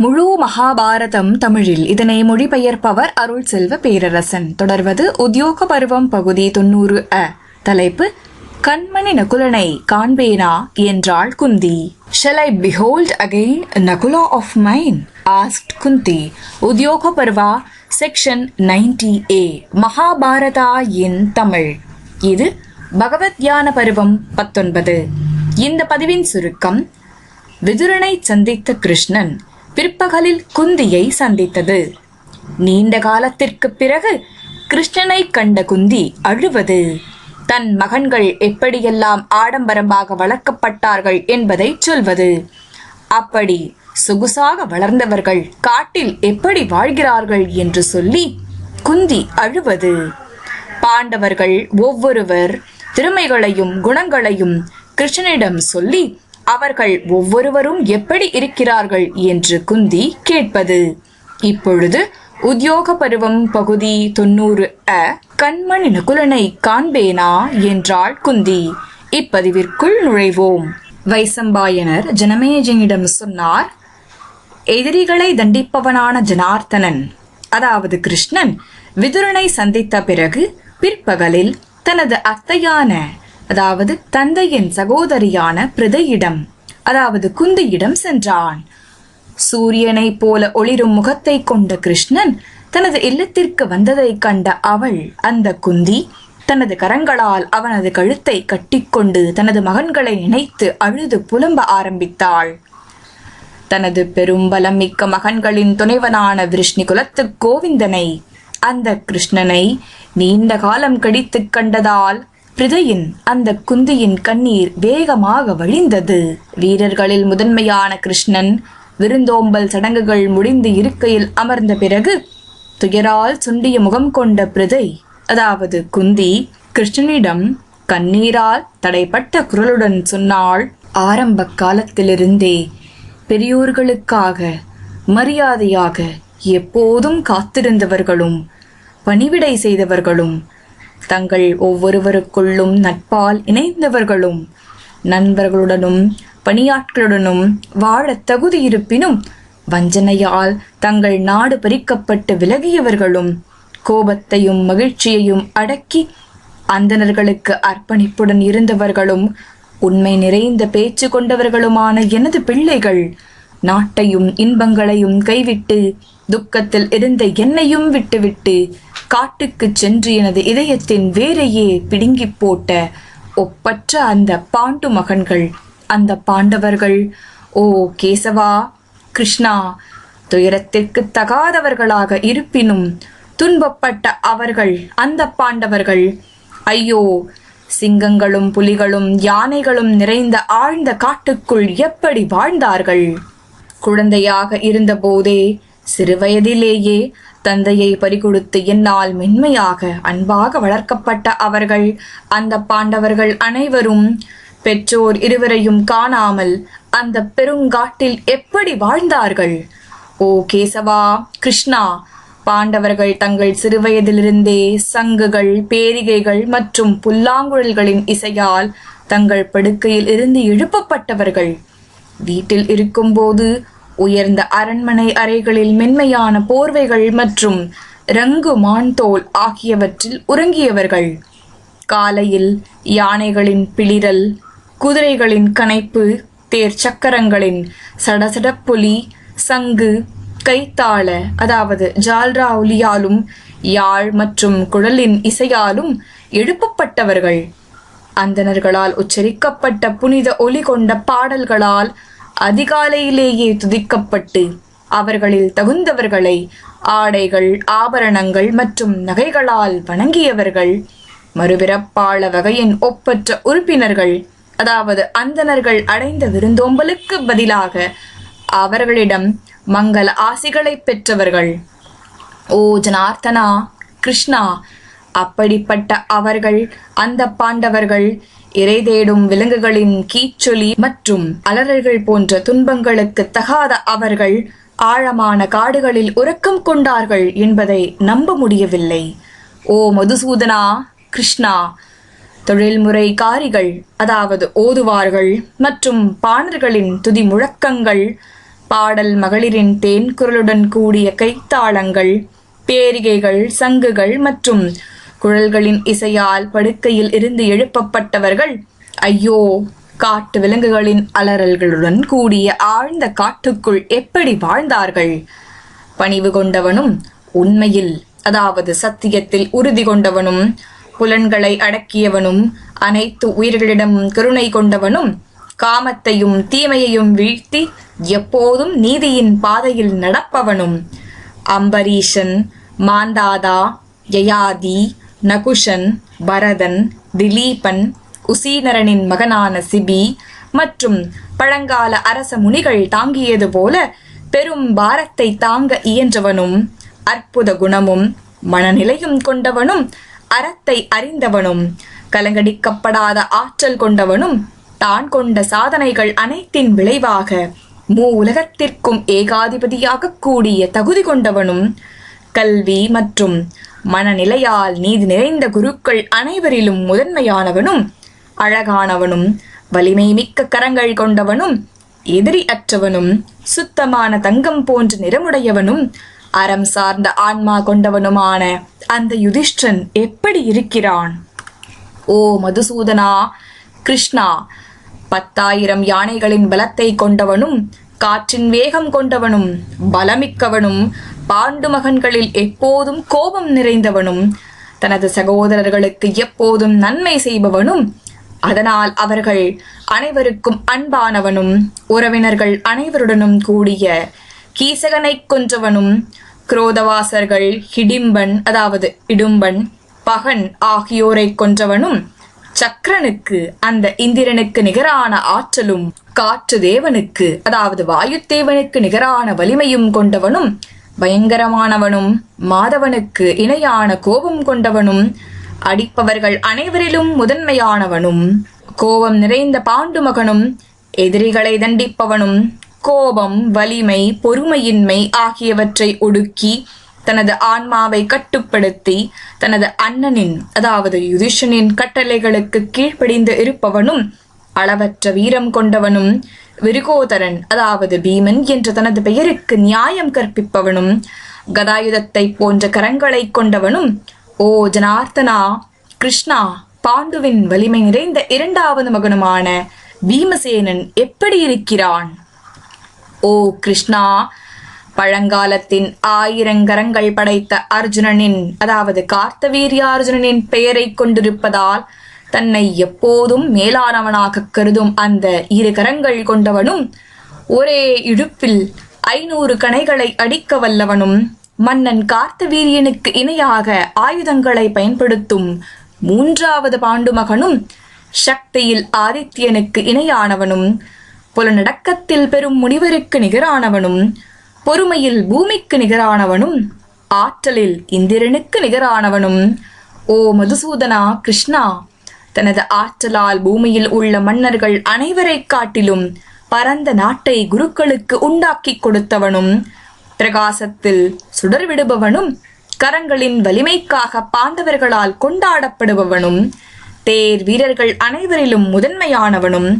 முழு மகாபாரதம் தமிழில். இதனை மொழிபெயர்ப்பவர் அருள் செல்வ பேரரசன். தொடர்வது உத்தியோக பருவம் பகுதி தொண்ணூறு அ. தலைப்பு கண்மணி நகுலனை காண்பேனா என்றாள் Kunti. Shall I behold again Nakula of mine asked Kunti. Udyoga Parva section ninety A Mahabharata in Tamil. இது பகவத் யான பருவம் பத்தொன்பது. இந்த பதிவின் சுருக்கம் விதுரனை சந்தித்த கிருஷ்ணன். பிற்பகலில் குந்தியை சந்தித்தது. நீண்ட காலத்திற்குப் பிறகு கிருஷ்ணனை கண்ட குந்தி அழுவது. தன் மகன்கள் எப்படியெல்லாம் ஆடம்பரமாக வளர்க்கப்பட்டார்கள் என்பதை சொல்வது. அப்படி சொகுசாக வளர்ந்தவர்கள் காட்டில் எப்படி வாழ்கிறார்கள் என்று சொல்லி குந்தி அழுவது. பாண்டவர்கள் ஒவ்வொருவர் திறமைகளையும் குணங்களையும் கிருஷ்ணனிடம் சொல்லி அவர்கள் ஒவ்வொருவரும் எப்படி இருக்கிறார்கள் என்று குந்தி கேட்பது. இப்பொழுது உத்தியோக பருவம் பகுதி தொண்ணூறு அ கண்மணி நகுலனை காண்பேனா என்றாள் குந்தி. இப்பதிவிற்குள் நுழைவோம். வைசம்பாயனர் ஜனமேஜனிடம் சொன்னார் எதிரிகளை தண்டிப்பவனான ஜனார்த்தனன் அதாவது கிருஷ்ணன் விதுரனை சந்தித்த பிறகு பிற்பகலில் தனது அத்தையான அதாவது தந்தையின் சகோதரியான பிரதையிடம் அதாவது குந்தியிடம் சென்றான். சூரியனைப் போல ஒளிரும் முகத்தை கொண்ட கிருஷ்ணன் தனது இல்லத்திற்கு வந்ததைக் கண்ட அவள் அந்த குந்தி தனது கரங்களால் அவனது கழுத்தை கட்டிக்கொண்டு தனது மகன்களை நினைத்து அழுது புலம்ப ஆரம்பித்தாள். தனது பெரும்பலம் மிக்க மகன்களின் துணைவனான விருஷ்ணி குலத்து கோவிந்தனை அந்த கிருஷ்ணனை நீண்ட காலம் கடித்துக் கண்டதால் பிரிதையின் அந்த குந்தியின் கண்ணீர் வேகமாக வழிந்தது. வீரர்களில் முதன்மையான கிருஷ்ணன் விருந்தோம்பல் சடங்குகள் முடிந்து இருக்கையில் அமர்ந்த பிறகு துயரால் சுண்டிய முகம் கொண்ட பிரிதை அதாவது குந்தி கிருஷ்ணனிடம் கண்ணீரால் தடைப்பட்ட குரலுடன் சொன்னாள் ஆரம்ப காலத்திலிருந்தே பெரியோர்களுக்காக மரியாதையாக எப்போதும் காத்திருந்தவர்களும் பணிவிடை செய்தவர்களும் தங்கள் ஒவ்வொருவருக்குள்ளும் நட்பால் இணைந்தவர்களும் நண்பர்களுடனும் பணியாட்களுடனும் வாழத் தகுதி இருப்பினும் வஞ்சனையால் தங்கள் நாடு பறிக்கப்பட்டு விலகியவர்களும் கோபத்தையும் மகிழ்ச்சியையும் அடக்கி அந்தணர்களுக்கு அர்ப்பணிப்புடன் இருந்தவர்களும் உண்மை நிறைந்த பேச்சு கொண்டவர்களுமான எனது பிள்ளைகள் நாட்டையும் இன்பங்களையும் கைவிட்டு துக்கத்தில் இருந்த என்னையும் விட்டுவிட்டு காட்டுக்குச் சென்று எனது இதயத்தின் வேரையே பிடுங்கிப் போட்ட ஒப்பற்ற அந்த பாண்டு மகன்கள் அந்த பாண்டவர்கள் ஓ கேசவா கிருஷ்ணா துயரத்திற்கு தகாதவர்களாக இருப்பினும் துன்பப்பட்ட அவர்கள் அந்த பாண்டவர்கள் ஐயோ சிங்கங்களும் புலிகளும் யானைகளும் நிறைந்த ஆழ்ந்த காட்டுக்குள் எப்படி வாழ்ந்தார்கள்? குழந்தையாக இருந்தபோதே சிறுவயதிலேயே தந்தையை பறிகொடுத்து என்னால் மென்மையாக அன்பாக வளர்க்கப்பட்ட அவர்கள் அந்த பாண்டவர்கள் அனைவரும் பெற்றோர் இருவரையும் காணாமல் அந்த பெருங்காட்டில் எப்படி வாழ்ந்தார்கள்? ஓ கேசவா கிருஷ்ணா பாண்டவர்கள் தங்கள் சிறுவயதிலிருந்தே சங்குகள் பேரிகைகள் மற்றும் புல்லாங்குழல்களின் இசையால் தங்கள் படுக்கையில் இருந்து எழுப்பப்பட்டவர்கள். வீட்டில் இருக்கும்போது உயர்ந்த அரண்மனை அறைகளில் மென்மையான போர்வைகள் மற்றும் ரங்கு மான்தோல் ஆகியவற்றில் உறங்கியவர்கள். காலையில் யானைகளின் பிளிரல் குதிரைகளின் கனைப்பு தேர் சக்கரங்களின் சடசடப்புலி சங்கு கைத்தாள அதாவது ஜால்ரா ஒலியாலும் யாழ் மற்றும் குழலின் இசையாலும் எழுப்பப்பட்டவர்கள். அந்தணர்களால் உச்சரிக்கப்பட்ட புனித ஒலி கொண்ட பாடல்களால் அதிகாலையிலேயே துதிக்கப்பட்டு அவர்களில் தகுந்தவர்களை ஆடைகள் ஆபரணங்கள் மற்றும் நகைகளால் வணங்கியவர்கள் மறுபிறப்பாள வகையின் ஒப்பற்ற உறுப்பினர்கள் அதாவது அந்தணர்கள் அடைந்த விருந்தோம்பலுக்கு பதிலாக அவர்களிடம் மங்கள ஆசிகளை பெற்றவர்கள். ஓ ஜனார்த்தனா கிருஷ்ணா அப்படிப்பட்ட அவர்கள் அந்த பாண்டவர்கள் இறை தேடும் விலங்குகளின் கீச்சொலி மற்றும் அலறல்கள் போன்ற துன்பங்களுக்கு தகாத அவர்கள் ஆழமான காடுகளில் உறக்கம் கொண்டார்கள் என்பதை நம்ப முடியவில்லை. ஓ மதுசூதனா கிருஷ்ணா தொழில்முறை காரிகள் அதாவது ஓதுவார்கள் மற்றும் பாணர்களின் துதி முழக்கங்கள் பாடல் மகளிரின் தேன் குரலுடன் கூடிய கைத்தாளங்கள் பேரிகைகள் சங்குகள் மற்றும் குழல்களின் இசையால் படுக்கையில் இருந்து எழுப்பப்பட்டவர்கள் ஐயோ காட்டு விலங்குகளின் அலறல்களுடன் கூடிய ஆழ்ந்த காட்டுக்குள் எப்படி வாழ்ந்தார்கள்? பணிவு கொண்டவனும் உண்மையில் அதாவது சத்தியத்தில் உறுதி கொண்டவனும் புலன்களை அடக்கியவனும் அனைத்து உயிர்களிடமும் கருணை கொண்டவனும் காமத்தையும் தீமையையும் வீழ்த்தி எப்போதும் நீதியின் பாதையில் நடப்பவனும். அம்பரீஷன் மாந்தாதா யயாதி நகுஷன் பரதன் திலீபன் உசீனரனின் மகனான சிபி மற்றும் பழங்கால அரச முனிகள் தாங்கியது போல பெரும் பாரத்தை தாங்க இயன்றவனும் அற்புத குணமும் மனநிலையும் கொண்டவனும் அறத்தை அறிந்தவனும் கலங்கடிக்கப்படாத ஆற்றல் கொண்டவனும் தான் கொண்ட சாதனைகள் அனைத்தின் விளைவாக மூ உலகத்திற்கும் ஏகாதிபதியாக கூடிய தகுதி கொண்டவனும் கல்வி மற்றும் மனநிலையால் நீதி நிறைந்த குருக்கள் அனைவரிலும் முதன்மையானவனும் அழகானவனும் வலிமை மிக்க கரங்கள் கொண்டவனும் எதிரி அற்றவனும் சுத்தமான தங்கம் போன்ற நிறமுடையவனும் அறம் சார்ந்த ஆன்மா கொண்டவனுமான அந்த யுதிஷ்டன் எப்படி இருக்கிறான்? ஓ மதுசூதனா கிருஷ்ணா பத்தாயிரம் யானைகளின் பலத்தை கொண்டவனும் காற்றின் வேகம் கொண்டவனும் பலமிக்கவனும் பாண்டு மகன்களில் எப்போதும் கோபம் நிறைந்தவனும் தனது சகோதரர்களுக்கு எப்போதும் நன்மை செய்பவனும் அதனால் அவர்கள் அனைவருக்கும் அன்பானவனும் உறவினர்கள் அனைவருடனும் கூடிய கீசகனை கொன்றவனும் குரோதவாசர்கள் ஹிடிம்பன் அதாவது இடும்பன் பகன் ஆகியோரை கொன்றவனும் சக்கரனுக்கு அந்த இந்திரனுக்கு நிகரான ஆற்றலும் காற்று தேவனுக்கு அதாவது வாயு தேவனுக்கு நிகரான வலிமையும் கொண்டவனும் பயங்கரமானவனும் மாதவனுக்கு இணையான கோபம் கொண்டவனும் அடிப்பவர்கள் அனைவரிலும் முதன்மையானவனும் கோபம் நிறைந்த பாண்டு மகனும் எதிரிகளை தண்டிப்பவனும் கோபம் வலிமை பொறுமையின்மை ஆகியவற்றை ஒடுக்கி தனது ஆன்மாவை கட்டுப்படுத்தி தனது அண்ணனின் அதாவது யுதிஷனின் கட்டளைகளுக்கு கீழ்ப்படிந்து இருப்பவனும் அளவற்ற வீரம் கொண்டவனும் விருகோதரன் அதாவது பீமன் என்ற தனது பெயருக்கு நியாயம் கற்பிப்பவனும் கதாயுதத்தை போன்ற கரங்களை கொண்டவனும் ஓ ஜனார்த்தனா கிருஷ்ணா பாண்டுவின் வலிமை நிறைந்த இரண்டாவது மகனுமான பீமசேனன் எப்படி இருக்கிறான்? ஓ கிருஷ்ணா பழங்காலத்தின் ஆயிரங்கரங்கள் படைத்த அர்ஜுனனின் அதாவது கார்த்தவீரிய அர்ஜுனனின் பெயரை கொண்டிருப்பதால் தன்னை எப்போதும் மேலானவனாக கருதும் அந்த இரு கரங்கள் கொண்டவனும் ஒரே இடுப்பில் ஐநூறு கணைகளை அடிக்க வல்லவனும் மன்னன் கார்த்தவீரியனுக்கு இணையாக ஆயுதங்களை பயன்படுத்தும் மூன்றாவது பாண்டு மகனும் சக்தியில் ஆதித்யனுக்கு இணையானவனும் புலநடக்கத்தில் பெரும் முனிவருக்கு நிகரானவனும் பொறுமையில் பூமிக்கு நிகரானவனும் ஆற்றலில் இந்திரனுக்கு நிகரானவனும். ஓ மதுசூதனா கிருஷ்ணா தனது ஆற்றலால் பூமியில் உள்ள மன்னர்கள் அனைவரைக் காட்டிலும் பரந்த நாட்டை குருக்களுக்கு உண்டாக்கிக் கொடுத்தவனும் பிரகாசத்தில் சுடர்விடுபவனும் கரங்களின் வலிமைக்காக பாண்டவர்களால் கொண்டாடப்படுபவனும் தேர் வீரர்கள் அனைவரிலும் முதன்மையானவனும்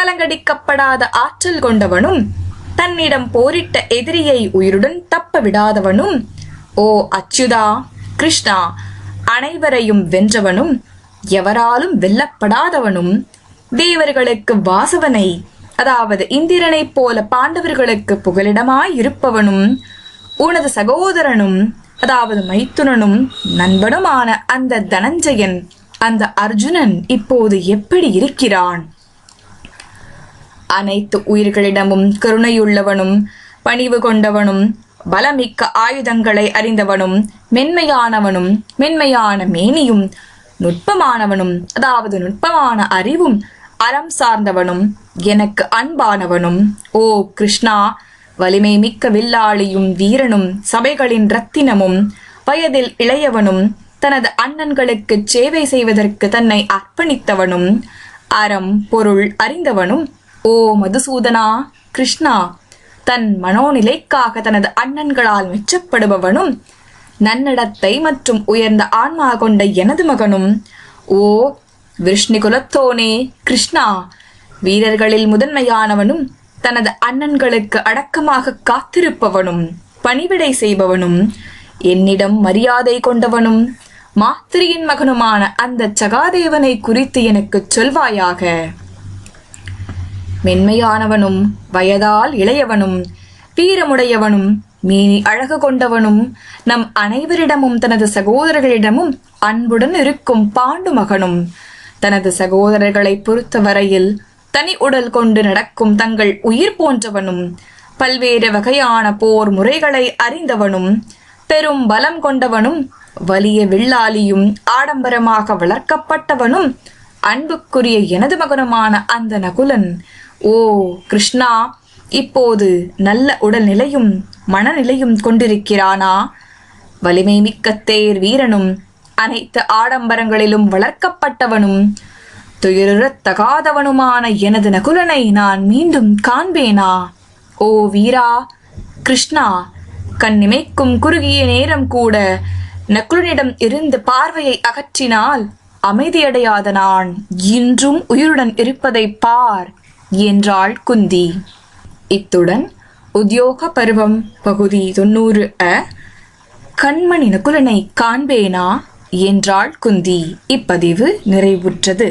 கலங்கடிக்கப்படாத ஆற்றல் கொண்டவனும் தன்னிடம் போரிட்ட எதிரியை உயிருடன் தப்ப விடாதவனும் ஓ அச்சுதா கிருஷ்ணா அனைவரையும் வென்றவனும் எவராலும் வெல்லப்படாதவனும் தேவர்களுக்கு வாசவனை அதாவது இந்திரனைப் போல பாண்டவர்களுக்கு புகலிடமாய் இருப்பவனும் உனது சகோதரனும் அதாவது மைத்துனனும் நண்பனுமான அந்த தனஞ்சயன் அந்த அர்ஜுனன் இப்போது எப்படி இருக்கிறான்? அனைத்து உயிர்களிடமும் கருணையுள்ளவனும் பணிவு கொண்டவனும் பலமிக்க ஆயுதங்களை அறிந்தவனும் மென்மையானவனும் மென்மையான மேனியும் நுட்பமானவனும் அதாவது நுட்பமான அறிவும் அறம் சார்ந்தவனும் எனக்கு அன்பானவனும். ஓ கிருஷ்ணா வலிமை மிக்க வில்லாளியும் வீரனும் சபைகளின் ரத்தினமும் வயதில் இளையவனும் தனது அண்ணன்களுக்கு சேவை செய்வதற்கு தன்னை அர்ப்பணித்தவனும் அறம் பொருள் அறிந்தவனும். ஓ மதுசூதனா கிருஷ்ணா தன் மனோநிலைக்காக தனது அண்ணன்களால் மெச்சப்படுபவனும் நன்னடத்தை மற்றும் உயர்ந்த ஆன்மா கொண்ட எனது மகனும் ஓ விஷ்ணு குலத்தோனே கிருஷ்ணா! வீரர்களில் முதன்மையானவனும் தனது அண்ணன்களுக்கு அடக்கமாக காத்திருப்பவனும் பணிவிடை செய்பவனும் என்னிடம் மரியாதை கொண்டவனும் மாத்திரியின் மகனுமான அந்த சகாதேவனை குறித்து எனக்குச் சொல்வாயாக. மென்மையானவனும் வயதால் இளையவனும் வீரமுடையவனும் மேனி அழகு கொண்டவனும் நம் அனைவரிடமும் தனது சகோதரர்களிடமும் அன்புடன் இருக்கும் பாண்டு மகனும். தனது சகோதரர்களை பொறுத்தவரையில் தனி உடல் கொண்டு நடக்கும் தங்கள் உயிர் போன்றவனும் பல்வேறு வகையான போர் முறைகளை அறிந்தவனும் பெரும் பலம் கொண்டவனும் வலிய வில்லாலியும் ஆடம்பரமாக வளர்க்கப்பட்டவனும் அன்புக்குரிய எனது மகனுமான அந்த நகுலன். ஓ கிருஷ்ணா இப்போது நல்ல உடல்நிலையும் மனநிலையும் கொண்டிருக்கிறானா? வலிமை மிக்க தேர் வீரனும் அனைத்து ஆடம்பரங்களிலும் வளர்க்கப்பட்டவனும் துயருறத் தகாதவனுமான எனது நகுலனை நான் மீண்டும் காண்பேனா? ஓ வீரா கிருஷ்ணா கண்ணிமைக்கும் குறுகிய நேரம் கூட நகுலனிடம் இருந்து பார்வையை அகற்றினால் அமைதியடையாத நான் இன்றும் உயிருடன் இருப்பதை பார் என்றாள் குந்தி. இத்துடன் உத்தியோக பருவம் பகுதி தொண்ணூறு அ கண்மணி நகுலனை காண்பேனா? என்றாள் குந்தி. இப்பதிவு நிறைவுற்றது.